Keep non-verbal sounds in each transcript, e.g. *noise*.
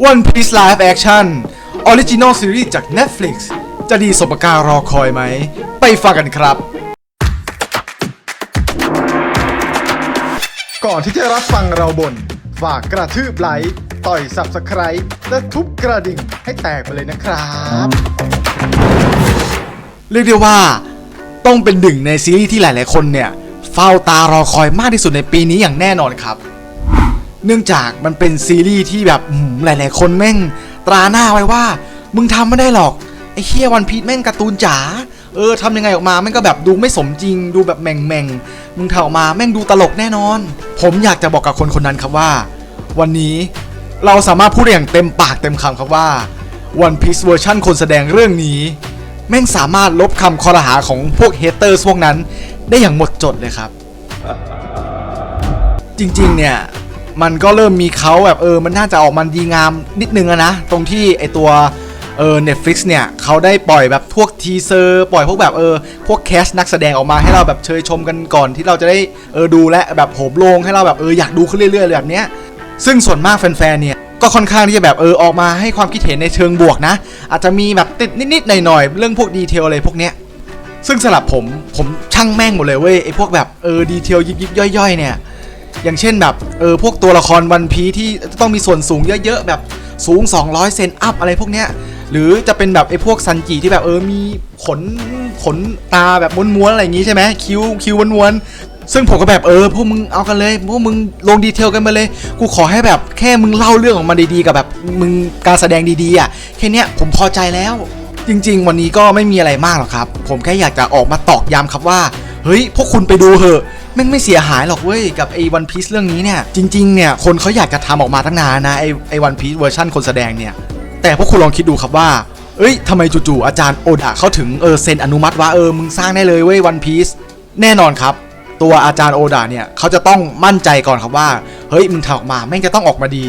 One Piece Live Action Original Series จาก Netflix จะดีสมการรอคอยไหม ไปฟังกันครับ ก่อนที่จะรับฟังเราบน ฝากกระทืบไลค์ต่อย Subscribe และทุบกระดิ่งให้แตกไปเลยนะครับ เรียกได้ว่า ต้องเป็นหนึ่งในซีรีส์ที่หลาย ๆ คนเนี่ย เฝ้าตารอคอยมากที่สุดในปีนี้อย่างแน่นอนครับ เนื่องจากมันเป็นซีรีส์ที่แบบหลาย ๆ คนแม่งตราหน้าไว้ว่า มึงทำไม่ได้หรอก ไอ้เฮียวันพีชแม่งการ์ตูนจ๋าเออทำยังไงออกมาแม่งก็แบบดูไม่สมจริง ดูแบบแม่งแม่งมึงทำออกมาแม่งดูตลกแน่นอน ผมอยากจะบอกกับคนคนนั้นครับว่า วันนี้เราสามารถพูดได้อย่างเต็มปากเต็มคำครับว่า One Piece เวอร์ชันคนแสดงเรื่องนี้ แม่งสามารถลบคำคอรหาของพวกเฮเตอร์พวกนั้น ได้อย่างหมดจดเลยครับ จริงๆเนี่ย มันก็เริ่มมีเขาแบบเออมันน่าจะออกมันดีงามนิดนึงอะนะ ตรงที่ไอตัวเออ Netflix เนี่ยเขาได้ปล่อยแบบพวกทีเซอร์ปล่อยพวกแบบเออพวกแคสนักแสดงออกมาให้เราแบบเชยชมกันก่อนที่เราจะได้เออดูและแบบโหมโลงให้เราแบบเอออยากดูขึ้นเรื่อยๆแบบเนี้ยซึ่งส่วนมากแฟนๆเนี่ยก็ค่อนข้างที่จะแบบเออออกมาให้ความคิดเห็นในเชิงบวกนะ อาจจะมีแบบติดนิดๆหน่อยๆเรื่องพวกดีเทลอะไรพวกเนี้ยซึ่งสำหรับผมผมช่างแม่งหมดเลยเว้ยไอพวกแบบเออดีเทลยิบยิบย่อยๆเนี่ย อย่างเช่นแบบเออพวกตัวละครวันพีที่ต้องมีส่วนสูงเยอะๆแบบสูง 200 เซนอัพอะไรพวกเนี้ยหรือจะเป็นแบบไอ้พวกซันจิที่แบบเออมีขนขนตาแบบม้วนๆอะไรอย่างงี้ใช่ไหมคิ้วคิ้วม้วนๆซึ่งผมก็แบบเออพวกมึงเอากันเลยพวกมึงลงดีเทลกันมาเลย กูขอให้แบบแค่มึงเล่าเรื่องออกมาดีๆกับแบบมึงการแสดงดีๆอะแค่เนี้ยผมพอใจแล้ว จริง ๆ วันนี้ก็ไม่มีอะไรมากหรอกครับ ผมแค่อยากจะออกมาตอกย้ำครับว่า เฮ้ยพวกคุณไปดูเหอะแม่งไม่เสียหายหรอกเว้ยกับไอ้วันพีซเรื่องนี้เนี่ยจริงๆเนี่ยคนเขาอยากจะทำออกมาตั้งนานนะไอ้ไอ้วันพีซเวอร์ชันคนแสดงเนี่ยแต่พวกคุณลองคิดดูครับว่าเอ้ยทำไมจู่ๆอาจารย์โอดะเขาถึงเออเซ็นอนุมัติว่าเออมึงสร้างได้เลยเว้ยวันพีซแน่นอนครับ ตัวอาจารย์โอดะเนี่ยเขาจะต้องมั่นใจก่อนครับว่าเฮ้ยมึงทำออกมาแม่งจะต้องออกมาดี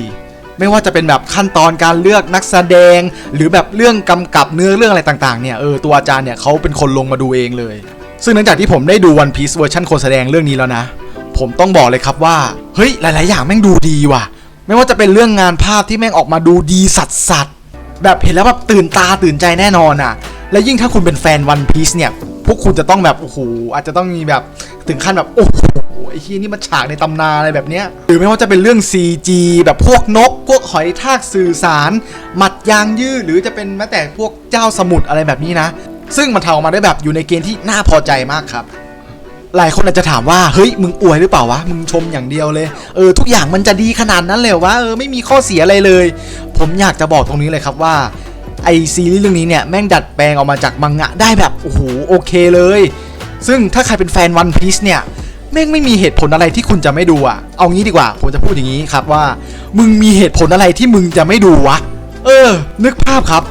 ไม่ว่าจะเป็นแบบขั้นตอนการเลือกนักแสดง หรือแบบเรื่องกำกับเนื้อเรื่องอะไรต่างๆเนี่ยเออตัวอาจารย์เนี่ยเขาเป็นคนลงมาดูเองเลย ซึ่งหลังจากที่ผมได้ดู One Piece เวอร์ชันคนแสดงเรื่องนี้แล้วนะ ผมต้องบอกเลยครับว่า เฮ้ย หลาย ๆ อย่างแม่งดูดีว่ะ ไม่ว่าจะเป็นเรื่องงานภาพที่แม่งออกมาดูดีสัสสัสๆแบบเห็นแล้วแบบตื่นตาตื่นใจแน่นอนอะ และยิ่งถ้าคุณเป็นแฟน One Piece เนี่ย พวกคุณจะต้องแบบ โอ้โห อาจจะต้องมีแบบถึงขั้นแบบ โอ้โห ไอ้ที่นี่มันฉากในตำนานอะไรแบบเนี้ย หรือไม่ว่าจะเป็นเรื่อง CG แบบพวกนก พวกหอยทากสื่อสาร หมัดยางยืดหรือจะเป็นแม้แต่พวกเจ้าสมุทรอะไรแบบนี้นะ ซึ่งมันทำออกมาได้แบบอยู่ในเกณฑ์ที่น่าพอใจมากครับ หลายคนอาจจะถามว่าเฮ้ยมึงอวยหรือเปล่าวะมึงชมอย่างเดียวเลยเออทุกอย่างมันจะดีขนาดนั้นเลยวะเออไม่มีข้อเสียอะไรเลย ผมอยากจะบอกตรงนี้เลยครับว่าไอซีรีส์เรื่องนี้เนี่ยแม่งดัดแปลงออกมาจากมังงะได้แบบโอ้โหโอเคเลย ซึ่งถ้าใครเป็นแฟนวันพี e เนี่ยแม่งไม่มีเหตุผลอะไรที่คุณจะไม่ดูอะเอางี้ดีกว่า ผมจะพูดอย่างนี้ครับว่า มึงมีเหตุผลอะไรที่มึงจะไม่ดูวะ เออ นึกภาพครับ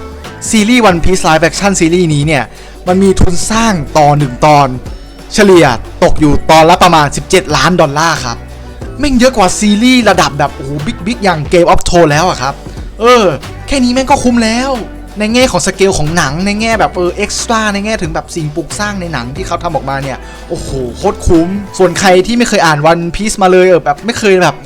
ซีรีส์ One Piece Live Action ซีรีส์นี้เนี่ย มันมีทุนสร้างต่อหนึ่งตอน เฉลี่ยตกอยู่ตอนละประมาณ 17 ล้านดอลลาร์ครับแม่งเยอะกว่าซีรีส์ระดับแบบโอ้โหบิ๊กบิ๊กอย่าง Game of Thrones แล้วอะครับ เออ แค่นี้แม่งก็คุ้มแล้ว ในแง่ของสเกลของหนังในแง่แบบเออเอ็กซ์ตร้าในแง่ถึงแบบสิ่งปลูกสร้างในหนังที่เขาทำออกมาเนี่ย โอ้โหโคตรคุ้ม ส่วนใครที่ไม่เคยอ่านวันพี e มาเลยเออแบบไม่เคยแบบ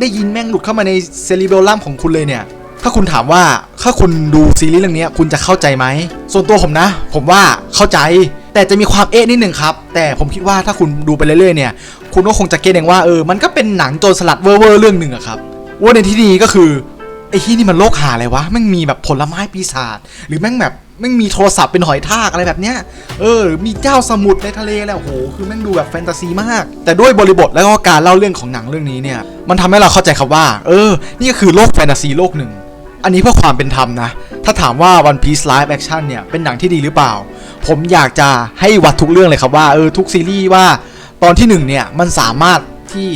ได้ยินแม่งหลุดเข้ามาในเซริเบลลัมของคุณเลยเนี่ย ถ้าคุณถามว่า ถ้าคุณดูซีรีส์เรื่องนี้คุณจะเข้าใจไหม ส่วนตัวผมนะ ผมว่าเข้าใจ แต่จะมีความเอ๊ะนิดหนึ่งครับ แต่ผมคิดว่าถ้าคุณดูไปเรื่อยๆเนี่ย คุณก็คงจะเก็ตเองว่าเออ มันก็เป็นหนังโจรสลัดเวอร์เรื่องหนึ่งอะครับว่าในที่นี้ก็คือไอ้ที่นี่มันโลกหาอะไรวะแม่งมีแบบผลไม้ปีศาจหรือแม่งแบบแม่งมีโทรศัพท์เป็นหอยทากอะไรแบบเนี้ย เออ มีเจ้าสมุทรในทะเลแล้วโห คือแม่งดูแบบแฟนตาซีมาก แต่ด้วยบริบทแล้วก็การเล่าเรื่องของหนังเรื่องนี้เนี่ย มันทำให้เราเข้าใจครับว่า เออ นี่ก็คือโลกแฟนตาซีโลกหนึ่ง อันนี้เพื่อความเป็นธรรมนะ ถ้าถามว่า One Piece Live Action เนี่ย เป็นหนังที่ดีหรือเปล่า ผมอยากจะให้วัดทุกเรื่องเลยครับว่าเออทุกซีรีส์ว่าตอนที่ 1 เนี่ย มันสามารถที่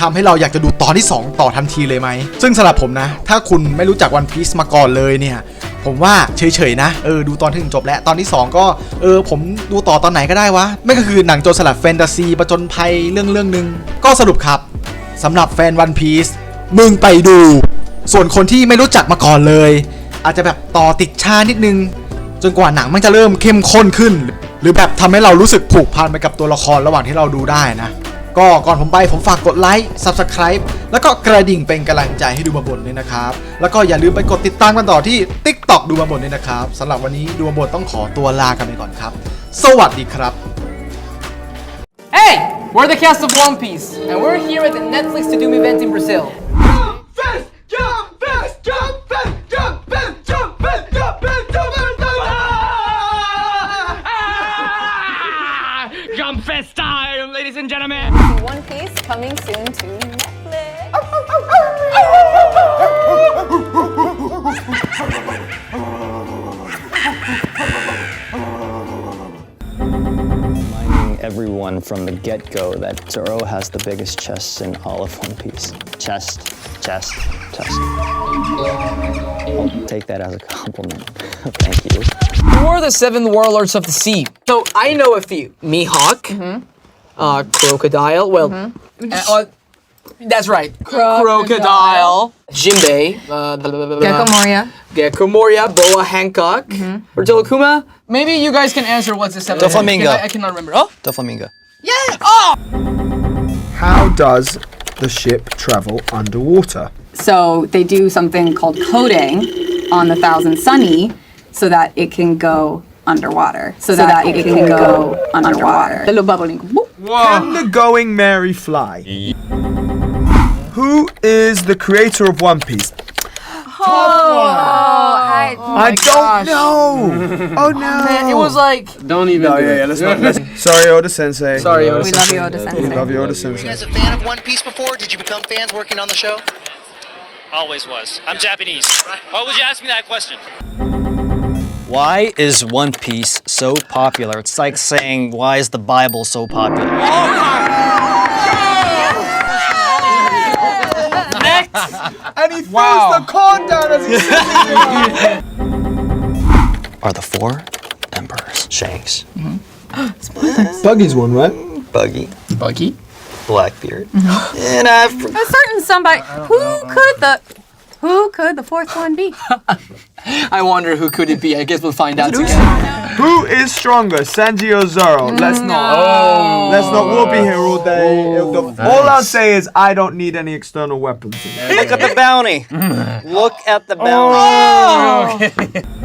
ทำให้เราอยากจะดูตอนที่ 2 ต่อทันทีเลยไหม ซึ่งสำหรับผมนะ ถ้าคุณไม่รู้จัก One Piece มาก่อนเลยเนี่ย ผมว่าเฉยๆนะ เออ ดูตอนที่หนึ่งจบแล้ว ตอนที่ 2 ก็เออ ผมดูต่อตอนไหนก็ได้วะ ไม่ก็คือหนังโจรสลัดแฟนตาซีประจนภัยเรื่องเรื่องหนึ่งก็สรุปครับสำหรับแฟน One Piece มึงไปดู ส่วนคนที่ไม่รู้จักมาก่อนเลย อาจจะแบบต่อติดชานิดนึง จนกว่าหนังมันจะเริ่มเข้มข้นขึ้น หรือแบบทำให้เรารู้สึกผูกพันไปกับตัวละครระหว่างที่เราดูได้นะ ก็ก่อนผมไปผมฝากกดไลค์ Subscribe แล้วก็กระดิ่งเป็นกำลังใจให้ดูมาบนด้วยนะครับ แล้วก็อย่าลืมไปกดติดตามกันต่อที่ TikTok ดูมาบนด้วยนะครับสำหรับวันนี้ดูมาบนต้องขอตัวลากันไปก่อนครับ สวัสดีครับ Hey, we're the cast of One Piece, and we're here at the Netflix to Doom event in Brazil. Coming soon to Netflix. reminding everyone from the get-go that Zoro has the biggest chest in all of One Piece. Chest, chest, chest. I'll take that as a compliment. *laughs* Thank you. Who are the seven warlords of the sea? So I know a few. Mihawk, mm-hmm. Uh, Crocodile. Well, uh, uh, that's right. Crocodile. Jimbei. Uh, blah, blah, blah, blah, Gecko. Moria. Gecko Moria. Boa Hancock. Bertolo Kuma. Maybe you guys can answer what's the seventh. one. Doflamingo. I, I cannot remember. Oh, Doflamingo. Yeah. Oh. How does the ship travel underwater? So they do something called coating on the Thousand Sunny so that it can go underwater. So, that, it can, go, underwater. The little bubbling. whoop. Can the Going Mary fly? Who is the creator of One Piece? Hi. Oh, I oh don't know. *laughs* oh no. it was like. Don't even No, yeah, yeah. Let's not. *laughs* Let's, sorry, Oda Sensei. Sorry, Oda We love you, Oda Sensei. Love you, Oda Were you guys a fan of One Piece before? Did you become fans working on the show? Always was. I'm Japanese. Why would you ask me that question? Why is One Piece so popular? It's like saying, why is the Bible so popular? And he throws the corn down as he's *laughs* Are the four emperors Shanks, mm-hmm. Buggy's one, right? Buggy, Buggy. Blackbeard, and I've A certain somebody. Who could the. Who could the fourth one be? *laughs* *laughs* I wonder who could it be. I guess we'll find out together. Who is stronger, Sanji or Zoro? Let's not. Let's not. We'll be here all day. Oh. It'll- All I'll say is I don't need any external weapons. look at the bounty. *laughs* Look at the oh. bounty. Oh. *laughs*